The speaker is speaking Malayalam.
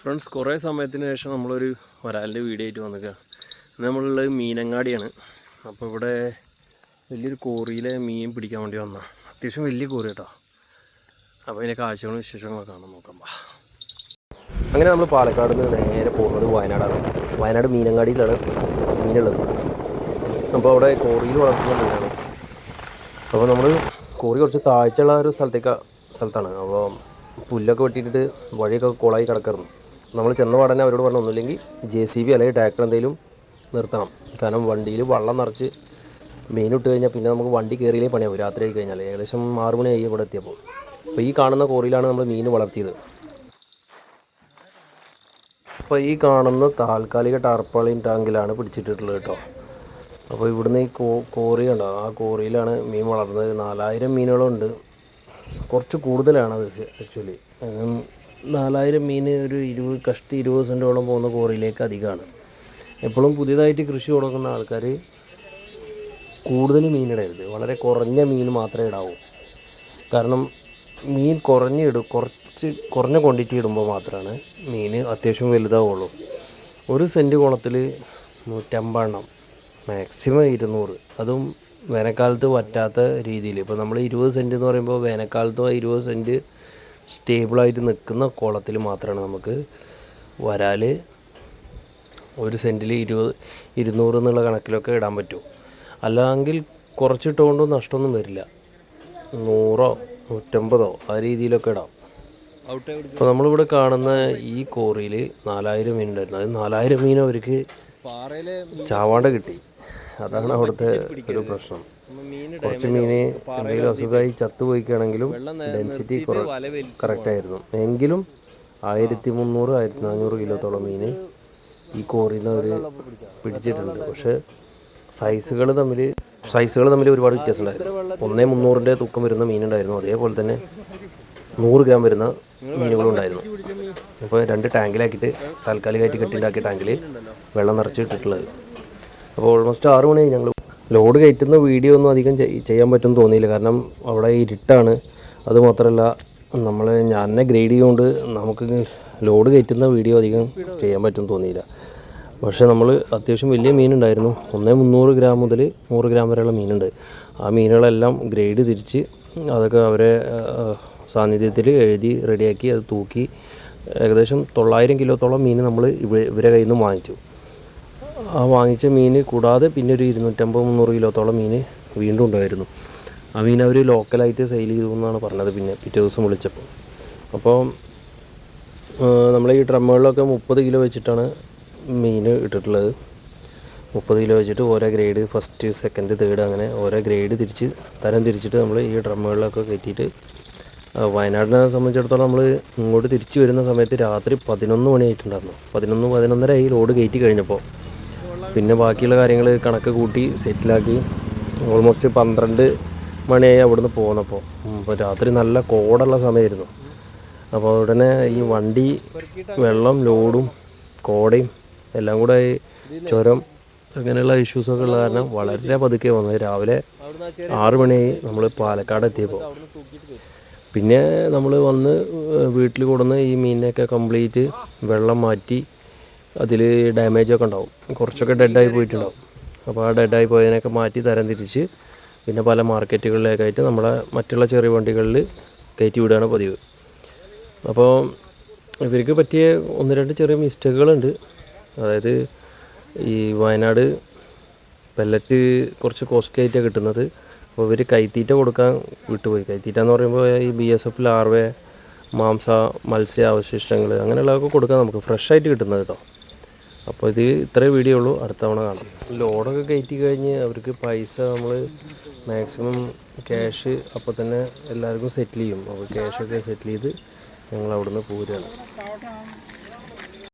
ഫ്രണ്ട്സ് കുറേ സമയത്തിന് ശേഷം നമ്മളൊരു വരാലിന്റെ വീഡിയോ ആയിട്ട് വന്നിക്കുക ഇന്ന് നമ്മളുള്ളത് മീനങ്ങാടിയാണ്. അപ്പോൾ ഇവിടെ വലിയൊരു കോറിയിലെ മീൻ പിടിക്കാൻ വേണ്ടി വന്ന. അത്യാവശ്യം വലിയ കോറി കേട്ടോ അപ്പോൾ അതിന്റെ കാഴ്ചകളും വിശേഷങ്ങളൊക്കെ കാണാൻ നോക്കാം. അങ്ങനെ നമ്മൾ പാലക്കാട് നിന്ന് നേരെ പോകുന്നത് വയനാടാണ്. വയനാട് മീനങ്ങാടിയിലാണ് മീനുള്ളത്. അപ്പോൾ അവിടെ കോറിയിൽ വളർത്തുന്ന മീനാണ്. അപ്പോൾ നമ്മൾ കോറി കുറച്ച് താഴ്ചയുള്ള ഒരു സ്ഥലത്തേക്ക് സ്ഥലത്താണ്. അപ്പോൾ പുല്ലൊക്കെ വെട്ടിയിട്ട് വഴിയൊക്കെ കുളമായി കിടക്കാറുണ്ട് നമ്മൾ ചെന്ന പാടനെ അവരോട് പറഞ്ഞു ഒന്നുമില്ലെങ്കിൽ ജെ സി ബി അല്ലെങ്കിൽ ട്രാക്ടർ എന്തെങ്കിലും നിർത്തണം. കാരണം വണ്ടിയിൽ വെള്ളം നിറച്ച് മെയിൻ ഇട്ട് കഴിഞ്ഞാൽ പിന്നെ നമുക്ക് വണ്ടി കയറിയിലേ പണിയാവും. രാത്രി ആയി കഴിഞ്ഞാൽ ഏകദേശം ആറ് ആയി ഇവിടെ എത്തിയപ്പോൾ. അപ്പോൾ ഈ കാണുന്ന കോറിയിലാണ് നമ്മൾ മീൻ വളർത്തിയത്. അപ്പോൾ ഈ കാണുന്ന താൽക്കാലിക ടാർപ്പാളിൻ ടാങ്കിലാണ് പിടിച്ചിട്ടുള്ളത് കേട്ടോ. അപ്പോൾ ഇവിടുന്ന് ഈ കോ കോറി ഉണ്ടോ ആ കോറിയിലാണ് മീൻ വളർന്നത്. നാലായിരം മീനുകളുണ്ട്. കുറച്ച് കൂടുതലാണ് അത് ആക്ച്വലി നാലായിരം മീൻ ഒരു ഇരുപത് കഷ്ടി ഇരുപത് സെന്റോളം പോകുന്ന കോറിയിലേക്ക് അധികമാണ്. എപ്പോഴും പുതിയതായിട്ട് കൃഷി തുടങ്ങുന്ന ആൾക്കാർ കൂടുതൽ മീനിടരുത് വളരെ കുറഞ്ഞ മീൻ മാത്രമേ ഇടാവൂ. കാരണം മീൻ കുറഞ്ഞ് ഇടും കുറച്ച് കുറഞ്ഞ ക്വാണ്ടിറ്റി ഇടുമ്പോൾ മാത്രമാണ് മീൻ അത്യാവശ്യം വലുതാവുള്ളൂ. ഒരു സെന്റ് കുളത്തിൽ നൂറ്റമ്പെണ്ണം മാക്സിമം ഇരുന്നൂറ്. അതും വേനൽക്കാലത്ത് പറ്റാത്ത രീതിയിൽ. ഇപ്പോൾ നമ്മൾ ഇരുപത് സെന്റ് എന്ന് പറയുമ്പോൾ വേനൽക്കാലത്ത് ആ ഇരുപത് സെന്റ് സ്റ്റേബിളായിട്ട് നിൽക്കുന്ന കോളത്തിൽ മാത്രമാണ് നമുക്ക് വരാൽ ഒരു സെന്റിൽ ഇരുപത് ഇരുന്നൂറ് എന്നുള്ള കണക്കിലൊക്കെ ഇടാൻ പറ്റും. അല്ലെങ്കിൽ കുറച്ചിട്ടുകൊണ്ട് നഷ്ടമൊന്നും വരില്ല. നൂറോ നൂറ്റമ്പതോ ആ രീതിയിലൊക്കെ ഇടാം. അപ്പോൾ നമ്മളിവിടെ കാണുന്ന ഈ കോറിയിൽ നാലായിരം മീൻ ഉണ്ടായിരുന്നു അത് നാലായിരം മീൻ അവർക്ക് ചാവാണ്ട കിട്ടി. അതാണ് അവിടുത്തെ ഒരു പ്രശ്നം. കുറച്ച് മീൻ എന്തെങ്കിലും അസുഖമായി ചത്തുപോയിക്കുകയാണെങ്കിലും ഡെൻസിറ്റി കുറ കറക്റ്റായിരുന്നു കറക്റ്റ് ആയിരുന്നു. എങ്കിലും ആയിരത്തി മുന്നൂറ് ആയിരത്തി നാനൂറ് കിലോത്തോളം മീൻ ഈ കോറിയിൽ നിന്ന് അവർ പിടിച്ചിട്ടുണ്ട്. പക്ഷേ സൈസുകൾ തമ്മിൽ സൈസുകൾ തമ്മിൽ ഒരുപാട് വ്യത്യാസമുണ്ടായിരുന്നു ഒന്നേ മുന്നൂറിന്റെ തൂക്കം വരുന്ന മീനുണ്ടായിരുന്നു. അതേപോലെ തന്നെ നൂറ് ഗ്രാം വരുന്ന മീനുകളും ഉണ്ടായിരുന്നു അപ്പോൾ രണ്ട് ടാങ്കിലാക്കിയിട്ട് താൽക്കാലികമായിട്ട് കെട്ടിണ്ടാക്കിയ ടാങ്കിൽ വെള്ളം നിറച്ച് ഇട്ടിട്ടുള്ളത്. അപ്പോൾ ഓൾമോസ്റ്റ് ആറ് മണിയായി ഞങ്ങൾ ലോഡ് കയറ്റുന്ന വീഡിയോ ഒന്നും അധികം ചെയ്യാൻ പറ്റും തോന്നിയില്ല. കാരണം അവിടെ ഇരുട്ടാണ്. അതുമാത്രമല്ല നമ്മൾ ഞാൻ തന്നെ ഗ്രേഡ് ചെയ്യുകൊണ്ട് നമുക്ക് ലോഡ് കയറ്റുന്ന വീഡിയോ അധികം ചെയ്യാൻ പറ്റും തോന്നിയില്ല. പക്ഷേ നമ്മൾ അത്യാവശ്യം വലിയ മീനുണ്ടായിരുന്നു. ഒന്നേ മുന്നൂറ് ഗ്രാം മുതൽ നൂറ് ഗ്രാം വരെയുള്ള മീനുണ്ട്. ആ മീനുകളെല്ലാം ഗ്രേഡ് തിരിച്ച് അതൊക്കെ അവരെ സാന്നിധ്യത്തിൽ എഴുതി റെഡിയാക്കി അത് തൂക്കി ഏകദേശം തൊള്ളായിരം കിലോത്തോളം മീൻ നമ്മൾ ഇവ ഇവരെ കയ്യിൽ നിന്ന് വാങ്ങിച്ചു. ആ വാങ്ങിച്ച മീൻ കൂടാതെ പിന്നെ ഒരു ഇരുന്നൂറ്റമ്പത് മുന്നൂറ് കിലോത്തോളം മീൻ വീണ്ടും ഉണ്ടായിരുന്നു. ആ മീൻ അവർ ലോക്കലായിട്ട് സെയിൽ ചെയ്തു എന്നാണ് പറഞ്ഞത് പിന്നെ പിറ്റേ ദിവസം വിളിച്ചപ്പോൾ. അപ്പോൾ നമ്മൾ ഈ ഡ്രമ്മുകളിലൊക്കെ മുപ്പത് കിലോ വെച്ചിട്ടാണ് മീൻ ഇട്ടിട്ടുള്ളത്. മുപ്പത് കിലോ വെച്ചിട്ട് ഓരോ ഗ്രേഡ് ഫസ്റ്റ് സെക്കൻഡ് തേർഡ് അങ്ങനെ ഓരോ ഗ്രേഡ് തിരിച്ച് തരം തിരിച്ചിട്ട് നമ്മൾ ഈ ഡ്രമ്മുകളിലൊക്കെ കയറ്റിയിട്ട് വയനാടിനെ സംബന്ധിച്ചിടത്തോളം നമ്മൾ ഇങ്ങോട്ട് തിരിച്ചു വരുന്ന സമയത്ത് രാത്രി പതിനൊന്ന് മണിയായിട്ടുണ്ടായിരുന്നു. പതിനൊന്ന് പതിനൊന്നര ഈ ലോഡ് കയറ്റി കഴിഞ്ഞപ്പോൾ. പിന്നെ ബാക്കിയുള്ള കാര്യങ്ങൾ കണക്ക് കൂട്ടി സെറ്റിലാക്കി. ഓൾമോസ്റ്റ് പന്ത്രണ്ട് മണിയായി അവിടുന്ന് പോന്നപ്പോൾ അപ്പോൾ രാത്രി നല്ല കോടുള്ള സമയമായിരുന്നു അപ്പോൾ ഉടനെ ഈ വണ്ടി വെള്ളം ലോഡും കോടയും എല്ലാം കൂടെ ചുരം അങ്ങനെയുള്ള ഇഷ്യൂസൊക്കെ ഉള്ള കാരണം വളരെ പതുക്കെ വന്നത് രാവിലെ ആറ് മണിയായി നമ്മൾ പാലക്കാട് എത്തിയപ്പോൾ പിന്നെ നമ്മൾ വന്ന് വീട്ടിൽ കൊടുന്ന് ഈ മീനിനെയൊക്കെ കംപ്ലീറ്റ് വെള്ളം മാറ്റി അതിൽ ഡാമേജൊക്കെ ഉണ്ടാവും. കുറച്ചൊക്കെ ഡെഡായി പോയിട്ടുണ്ടാവും. അപ്പോൾ ആ ഡെഡായി പോയതിനൊക്കെ മാറ്റി തരം തിരിച്ച് പിന്നെ പല മാർക്കറ്റുകളിലേക്കായിട്ട് നമ്മളെ മറ്റുള്ള ചെറിയ വണ്ടികളിൽ കയറ്റി വിടുകയാണ് പതിവ്. അപ്പോൾ ഇവർക്ക് പറ്റിയ ഒന്ന് രണ്ട് ചെറിയ മിസ്റ്റേക്കുകളുണ്ട്. അതായത് ഈ വയനാട് പെല്ലറ്റ് കുറച്ച് കോസ്റ്റ്ലി ആയിട്ടാണ് കിട്ടുന്നത്. അപ്പോൾ ഇവർ കൈത്തീറ്റ കൊടുക്കാൻ വിട്ടുപോയി. കൈത്തീറ്റ എന്ന് പറയുമ്പോൾ ഈ ബി എസ് എഫ് ലാർവേ മാംസ മത്സ്യ അവശിഷ്ടങ്ങൾ അങ്ങനെയുള്ളതൊക്കെ കൊടുക്കാൻ നമുക്ക് ഫ്രഷ് ആയിട്ട് കിട്ടുന്നത് കേട്ടോ അപ്പോൾ ഇത് ഇത്രേ വീഡിയോ ഉള്ളൂ. അടുത്ത തവണ കാണാം. ലോഡൊക്കെ കയറ്റി കഴിഞ്ഞ് അവർക്ക് പൈസ നമ്മൾ മാക്സിമം ക്യാഷ് അപ്പോൾ തന്നെ എല്ലാവർക്കും സെറ്റിൽ ചെയ്യും. അപ്പോൾ ക്യാഷൊക്കെ സെറ്റിൽ ചെയ്ത് ഞങ്ങൾ അവിടുന്ന് പോരുകയാണ്.